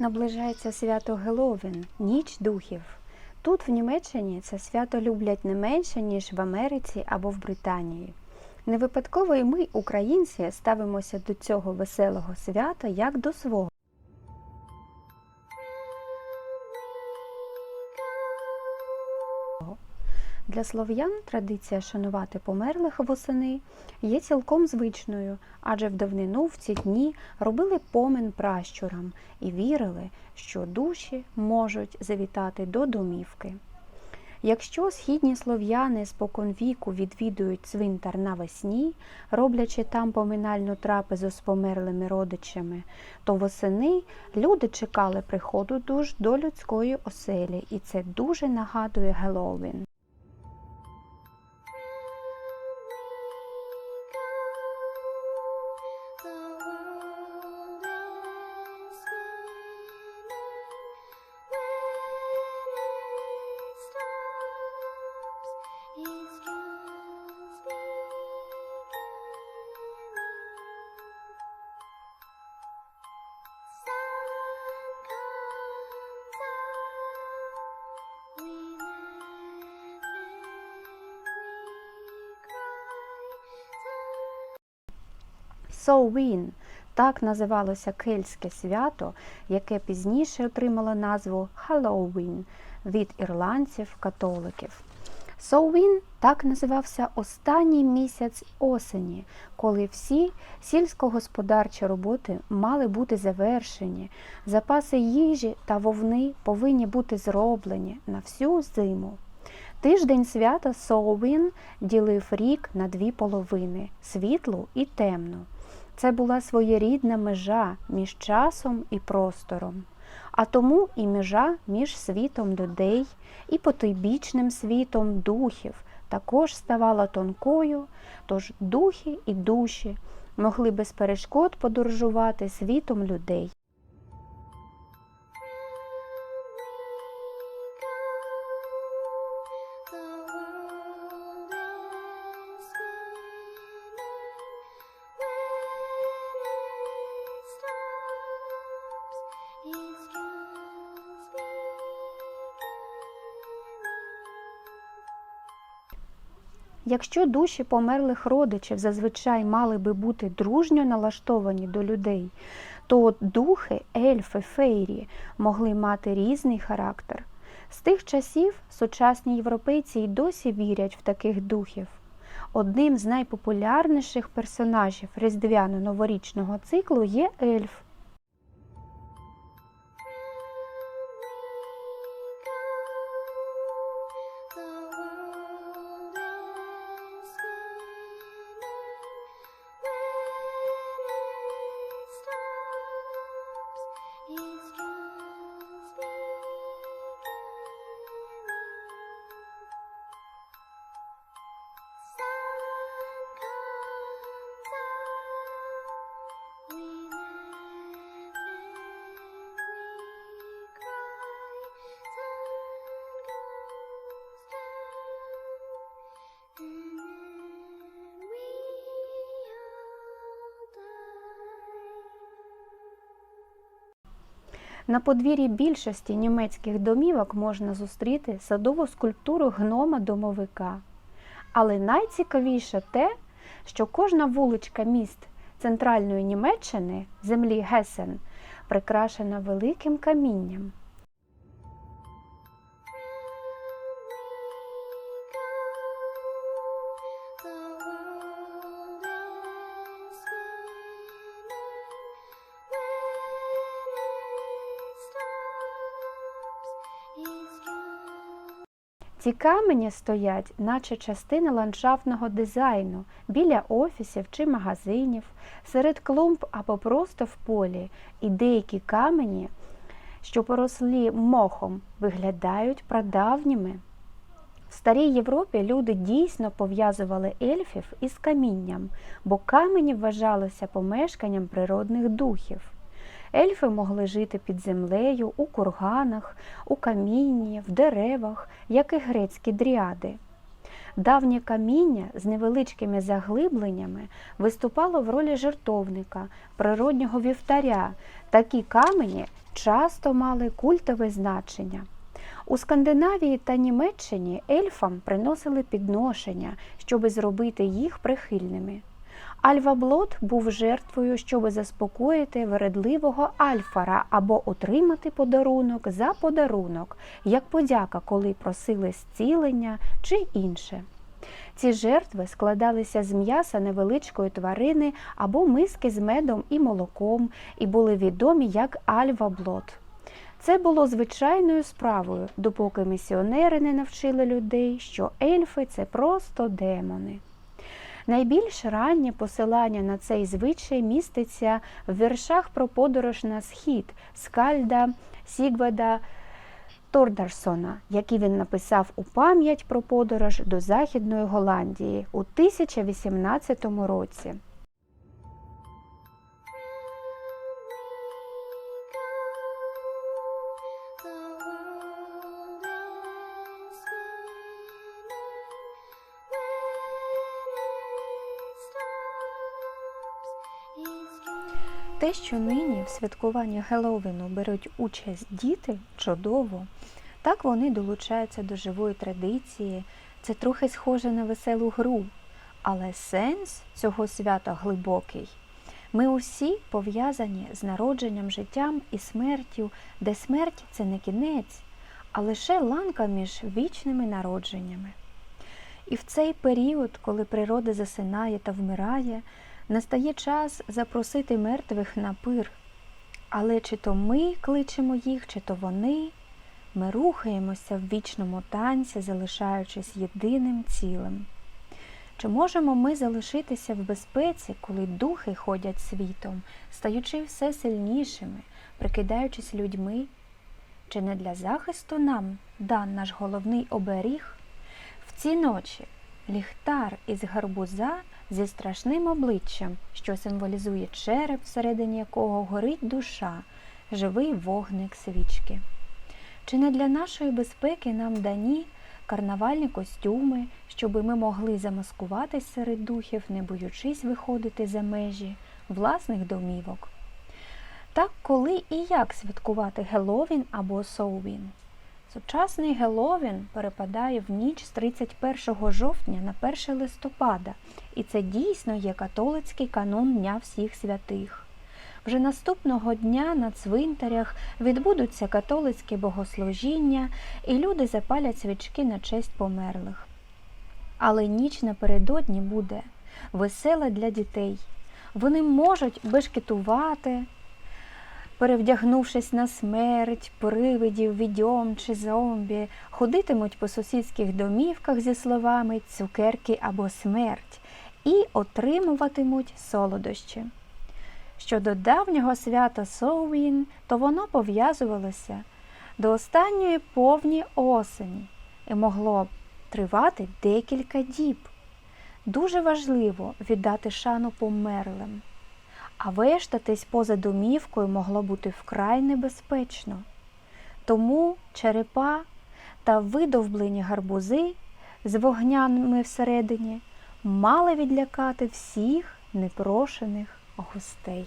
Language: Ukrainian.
Наближається свято Геловін, ніч духів. Тут, в Німеччині, це свято люблять не менше, ніж в Америці або в Британії. Не випадково і ми, українці, ставимося до цього веселого свята як до свого. Для слов'ян традиція шанувати померлих восени є цілком звичною, адже в давнину в ці дні робили помин пращурам і вірили, що душі можуть завітати до домівки. Якщо східні слов'яни споконвіку відвідують цвинтар навесні, роблячи там поминальну трапезу з померлими родичами, то восени люди чекали приходу душ до людської оселі, і це дуже нагадує Геловін. Соуін так називалося кельтське свято, яке пізніше отримало назву Хеллоуін від ірландців-католиків. Соуін так називався останній місяць осені, коли всі сільськогосподарчі роботи мали бути завершені, запаси їжі та вовни повинні бути зроблені на всю зиму. Тиждень свята Соуін ділив рік на дві половини світлу і темну. Це була своєрідна межа між часом і простором, а тому і межа між світом людей і потойбічним світом духів також ставала тонкою, тож духи і душі могли без перешкод подорожувати світом людей. Якщо душі померлих родичів зазвичай мали би бути дружньо налаштовані до людей, то духи, ельфи, фейрі могли мати різний характер. З тих часів сучасні європейці й досі вірять в таких духів. Одним з найпопулярніших персонажів різдвяно-новорічного циклу є ельф. На подвір'ї більшості німецьких домівок можна зустріти садову скульптуру гнома-домовика. Але найцікавіше те, що кожна вуличка міст центральної Німеччини, землі Гесен, прикрашена великим камінням. Ці камені стоять, наче частина ландшафтного дизайну біля офісів чи магазинів, серед клумб або просто в полі, і деякі камені, що порослі мохом, виглядають прадавніми. В старій Європі люди дійсно пов'язували ельфів із камінням, бо камені вважалися помешканням природних духів. Ельфи могли жити під землею, у курганах, у камінні, в деревах, як і грецькі дріади. Давнє каміння з невеличкими заглибленнями виступало в ролі жертовника, природнього вівтаря. Такі камені часто мали культове значення. У Скандинавії та Німеччині ельфам приносили підношення, щоби зробити їх прихильними. Альваблот був жертвою, щоби заспокоїти вередливого альфара або отримати подарунок за подарунок, як подяка, коли просили зцілення чи інше. Ці жертви складалися з м'яса невеличкої тварини або миски з медом і молоком і були відомі як альваблот. Це було звичайною справою, допоки місіонери не навчили людей, що ельфи це просто демони. Найбільш раннє посилання на цей звичай міститься в віршах про подорож на схід скальда Сігведа Тордарсона, які він написав у пам'ять про подорож до Західної Голландії у 1018 році. Те, що нині в святкуванні Геловіну беруть участь діти, чудово. Так вони долучаються до живої традиції. Це трохи схоже на веселу гру, але сенс цього свята глибокий. Ми усі пов'язані з народженням, життям і смертю, де смерть це не кінець, а лише ланка між вічними народженнями. І в цей період, коли природа засинає та вмирає, настає час запросити мертвих на пир. Але чи то ми кличемо їх, чи то вони, ми рухаємося в вічному танці, залишаючись єдиним цілим. Чи можемо ми залишитися в безпеці, коли духи ходять світом, стаючи все сильнішими, прикидаючись людьми? Чи не для захисту нам дан наш головний оберіг? В ці ночі ліхтар із гарбуза зі страшним обличчям, що символізує череп, всередині якого горить душа, живий вогник свічки. Чи не для нашої безпеки нам дані карнавальні костюми, щоби ми могли замаскуватись серед духів, не боючись виходити за межі власних домівок? Так, коли і як святкувати Геловін або Соувін? Сучасний Геловін перепадає в ніч з 31 жовтня на 1 листопада, і це дійсно є католицький канон Дня всіх святих. Вже наступного дня на цвинтарях відбудуться католицькі богослужіння, і люди запалять свічки на честь померлих. Але ніч напередодні буде весела для дітей. Вони можуть бешкетувати, перевдягнувшись на смерть, привидів, відьом чи зомбі, ходитимуть по сусідських домівках зі словами цукерки або смерть і отримуватимуть солодощі. Щодо давнього свята Соуін, то воно пов'язувалося до останньої повні осені і могло тривати декілька діб. Дуже важливо віддати шану померлим, а вештатись поза домівкою могло бути вкрай небезпечно. Тому черепа та видовблені гарбузи з вогняними всередині мали відлякати всіх непрошених гостей.